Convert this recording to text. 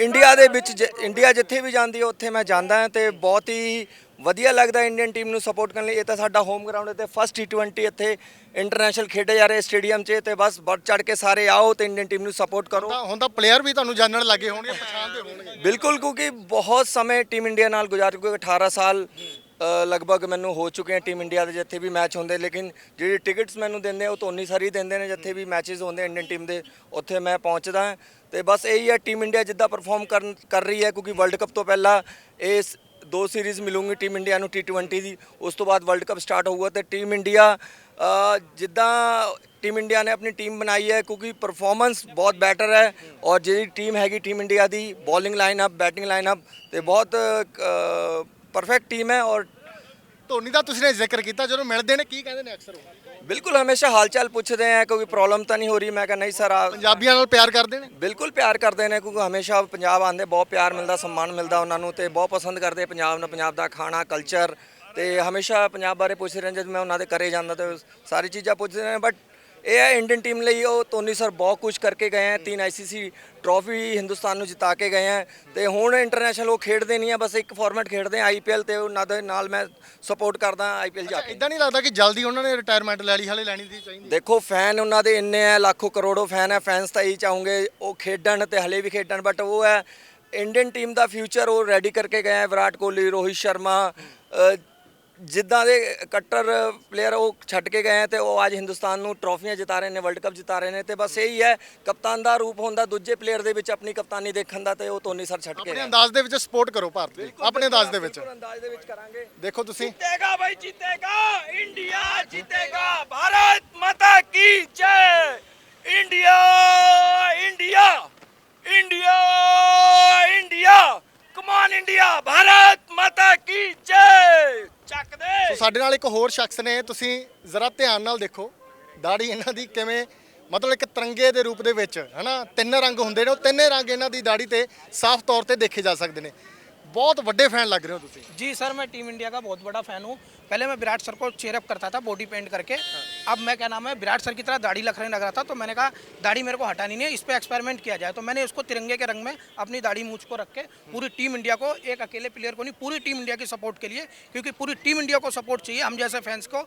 India ਦੇ ਵਿੱਚ ਜ- ਇੰਡੀਆ ਜਿੱਥੇ ਵੀ ਜਾਂਦੀ ਹੈ ਉੱਥੇ ਮੈਂ ਜਾਂਦਾ ਹਾਂ ਤੇ ਬਹੁਤ ਹੀ ਵਧੀਆ ਲੱਗਦਾ ਇੰਡੀਅਨ ਟੀਮ ਨੂੰ ਸਪੋਰਟ ਕਰਨ ਲਈ। ਇਹ ਤਾਂ ਸਾਡਾ ਹੋਮ ਗਰਾਊਂਡ ਹੈ ਤੇ ਫਸਟ ਟੀ20 ਇੱਥੇ ਇੰਟਰਨੈਸ਼ਨਲ ਖੇਡੇ ਜਾ ਰਹੇ ਸਟੇਡੀਅਮ 'ਚ ਤੇ ਬਸ ਵੱਧ ਚੜ ਕੇ ਸਾਰੇ ਆਓ ਤੇ ਇੰਡੀਅਨ ਟੀਮ ਨੂੰ ਸਪੋਰਟ ਕਰੋ। ਤਾਂ ਹੁਣ ਤਾਂ ਪਲੇਅਰ ਵੀ ਤੁਹਾਨੂੰ ਜਾਣਨ ਲੱਗੇ ਹੋਣਗੇ ਪਛਾਣਦੇ ਹੋਣਗੇ। ਬਿਲਕੁਲ ਕਿਉਂਕਿ ਬਹੁਤ ਸਮੇਂ ਟੀਮ ਇੰਡੀਆ ਨਾਲ ਗੁਜ਼ਾਰ ਚੁੱਕੇ 18 ਸਾਲ ਅ, ਲਗਭਗ ਮੈਨੂੰ ਹੋ ਚੁੱਕੇ ਆ ਟੀਮ ਇੰਡੀਆ ਦੇ ਜਿੱਥੇ ਵੀ ਮੈਚ ਹੁੰਦੇ ਲੇਕਿਨ ਜਿਹੜੀ ਟਿਕਟਸ ਮੈਨੂੰ ਦਿੰਦੇ ਆ ਉਹ ਧੋਨੀ ਸਰ ਹੀ ਦਿੰਦੇ ਨੇ ਜਿੱਥੇ ਵੀ ਮੈਚਸ ਹੁੰਦੇ ਇੰਡੀਅਨ ਟੀਮ ਦੇ ਉੱਥੇ ਮੈਂ ਪਹੁੰਚਦਾ ਹਾਂ। ਤੇ ਬਸ ਇਹੀ ਹੈ ਟੀਮ ਇੰਡੀਆ ਜਿੱਦਾਂ ਪਰਫਾਰਮ ਕਰਨ, ਕਰ ਰਹੀ ਹੈ, ਕਿਉਂਕਿ ਵਰਲਡ ਕੱਪ ਤੋਂ ਪਹਿਲਾਂ ਇਸ ਦੋ ਸੀਰੀਜ਼ ਮਿਲੂਗੀ ਟੀਮ ਇੰਡੀਆ ਨੂੰ ਟੀ20 ਦੀ, ਉਸ ਤੋਂ ਬਾਅਦ ਵਰਲਡ ਕੱਪ ਸਟਾਰਟ ਹੋਊਗਾ, ਤੇ ਟੀਮ ਇੰਡੀਆ ਜਿੱਦਾਂ ਟੀਮ ਇੰਡੀਆ ਨੇ ਆਪਣੀ ਟੀਮ ਬਣਾਈ ਹੈ, ਕਿਉਂਕਿ ਪਰਫਾਰਮੈਂਸ ਬਹੁਤ ਬੈਟਰ ਹੈ, ਔਰ ਜਿਹੜੀ ਟੀਮ ਹੈਗੀ ਟੀਮ ਇੰਡੀਆ ਦੀ ਬੋਲਿੰਗ ਲਾਈਨਅਪ ਬੈਟਿੰਗ ਲਾਈਨਅਪ ਤੇ ਬਹੁਤ ਪਰਫੈਕਟ ਟੀਮ ਹੈ, ਔਰ ਧੋਨੀ ਦਾ ਤੁਸੀਂ ਨੇ ਜ਼ਿਕਰ ਕੀਤਾ, ਜਦੋਂ ਮਿਲਦੇ ਨੇ, ਕੀ ਕਹਿੰਦੇ ਨੇ ਅਕਸਰ ਉਹ? ਬਿਲਕੁਲ ਹਮੇਸ਼ਾ ਹਾਲਚਾਲ ਪੁੱਛਦੇ ਆ ਕੋਈ ਪ੍ਰੋਬਲਮ ਤਾਂ ਨਹੀਂ ਹੋ ਰਹੀ? ਮੈਂ ਕਹਿੰਦਾ ਨਹੀਂ ਸਰ ਆ ਪੰਜਾਬੀਆਂ ਨਾਲ ਪਿਆਰ ਕਰਦੇ ਨੇ? ਬਿਲਕੁਲ ਪਿਆਰ ਕਰਦੇ ਨੇ ਕਿਉਂਕਿ ਹਮੇਸ਼ਾ ਪੰਜਾਬ ਆਉਂਦੇ ਬਹੁਤ ਪਿਆਰ ਮਿਲਦਾ ਸਨਮਾਨ ਮਿਲਦਾ ਉਹਨਾਂ ਨੂੰ ਤੇ ਬਹੁਤ ਪਸੰਦ ਕਰਦੇ ਪੰਜਾਬ ਨੂੰ ਪੰਜਾਬ ਦਾ ਖਾਣਾ ਕਲਚਰ ਤੇ ਹਮੇਸ਼ਾ ਪੰਜਾਬ ਬਾਰੇ ਪੁੱਛਦੇ ਰਹਿੰਦੇ ਜਦ ਮੈਂ ਉਹਨਾਂ ਦੇ ਘਰੇ ਜਾਂਦਾ ਤੇ ਸਾਰੀ ਚੀਜ਼ਾਂ ਪੁੱਛਦੇ ਨੇ ਬਟ ਇਹ ਹੈ ਇੰਡੀਅਨ ਟੀਮ ਲਈ ਉਹ ਧੋਨੀ ਸਰ ਬਹੁਤ ਕੁਝ ਕਰਕੇ ਗਏ ਹੈ ਤਿੰਨ ਆਈਸੀਸੀ ਟਰੋਫੀ ਹਿੰਦੁਸਤਾਨ ਨੂੰ ਜਿਤਾ ਕੇ ਗਏ ਹੈ ਤੇ ਹੁਣ ਇੰਟਰਨੈਸ਼ਨਲ ਉਹ ਖੇਡਦੇ ਨਹੀਂ ਆ ਬਸ ਇੱਕ ਫਾਰਮੈਟ ਖੇਡਦੇ ਆ ਆਈਪੀਐਲ ਤੇ ਉਹਨਾਂ ਦੇ ਨਾਲ ਮੈਂ ਸਪੋਰਟ ਕਰਦਾ ਆਈਪੀਐਲ ਜਾ ਕੇ। ਇਦਾਂ ਨਹੀਂ ਲੱਗਦਾ ਕਿ ਜਲਦੀ ਉਹਨਾਂ ਨੇ ਰਿਟਾਇਰਮੈਂਟ ਲੈ ਲਈ ਹਾਲੇ ਲੈਣੀ ਦੀ ਚਾਹੀਦੀ ਦੇਖੋ ਫੈਨ ਉਹਨਾਂ ਦੇ ਇੰਨੇ ਆ ਲੱਖੋ ਕਰੋੜੋ ਫੈਨ ਹੈ ਫੈਨਸ ਤਾਂ ਇਹੀ ਚਾਹੋਗੇ ਉਹ ਖੇਡਣ ਤੇ ਹਲੇ ਵੀ ਖੇਡਣ ਬਟ ਉਹ ਹੈ ਇੰਡੀਅਨ ਟੀਮ ਦਾ ਫਿਊਚਰ ਉਹ ਰੈਡੀ ਕਰਕੇ ਗਏ ਹੈ ਵਿਰਾਟ ਕੋਹਲੀ ਰੋਹਿਤ ਸ਼ਰਮਾ ਅ, ਜਿੱਦਾਂ ਦੇ ਕੱਟਰ ਪਲੇਅਰ ਉਹ ਛੱਡ ਕੇ ਗਏ ਤੇ ਉਹ ਅੱਜ ਹਿੰਦੁਸਤਾਨ ਨੂੰ ਟਰੋਫੀਆਂ ਜਿਤਾ ਰਹੇ ਨੇ ਵਰਲਡ ਕੱਪ ਜਿਤਾ ਰਹੇ ਨੇ ਤੇ ਬਸ ਇਹੀ ਹੈ ਕਪਤਾਨ ਦਾ ਰੂਪ ਹੁੰਦਾ ਦੂਜੇ ਪਲੇਅਰ ਦੇ ਵਿੱਚ ਆਪਣੀ ਕਪਤਾਨੀ ਦੇਖਣ ਦਾ ਤੇ ਉਹ ਧੋਨੀ ਸਰ ਛੱਡ ਕੇ ਆਪਣੇ ਅੰਦਾਜ਼ ਦੇ ਵਿੱਚ ਸਪੋਰਟ ਕਰੋ ਭਾਰਤ ਦੀ ਆਪਣੇ ਅੰਦਾਜ਼ ਦੇ ਵਿੱਚ। ਦੇਖੋ ਤੁਸੀਂ। ਜਿੱਤੇਗਾ ਭਾਈ ਜਿੱਤੇਗਾ ਇੰਡੀਆ ਜਿੱਤੇਗਾ। ਸਾਡੇ ਨਾਲ ਇੱਕ ਹੋਰ ਸ਼ਖਸ ਨੇ, ਤੁਸੀਂ ਜ਼ਰਾ ਧਿਆਨ ਨਾਲ ਦੇਖੋ। ਦਾੜੀ ਇਹਨਾਂ ਦੀ ਕਿਵੇਂ, ਮਤਲਬ ਇੱਕ ਤਿਰੰਗੇ ਦੇ ਰੂਪ ਦੇ ਵਿੱਚ, ਹਨਾ? ਤਿੰਨ ਰੰਗ ਹੁੰਦੇ ਨੇ, ਉਹ ਤਿੰਨੇ ਰੰਗ ਇਹਨਾਂ ਦੀ ਦਾੜੀ ਤੇ ਸਾਫ਼ ਤੌਰ ਤੇ ਦੇਖੇ ਜਾ ਸਕਦੇ ਨੇ। बहुत बड़े फ़ैन लग रहे हो तुम जी सर, मैं टीम इंडिया का बहुत बड़ा फ़ैन हूँ। पहले मैं विराट सर को चेयरअप करता था बॉडी पेंट करके। अब मैं, क्या नाम है, विराट सर की तरह दाढ़ी लखने लग रहा था तो मैंने कहा, दाढ़ी मेरे को हटानी नहीं है, इस पर एक्सपेरिमेंट किया जाए। तो मैंने उसको तिरंगे के रंग में अपनी दाढ़ी मूछ को रख के पूरी टीम इंडिया को, एक अकेले प्लेयर को नहीं, पूरी टीम इंडिया की सपोर्ट के लिए, क्योंकि पूरी टीम इंडिया को सपोर्ट चाहिए, हम जैसे फैंस को।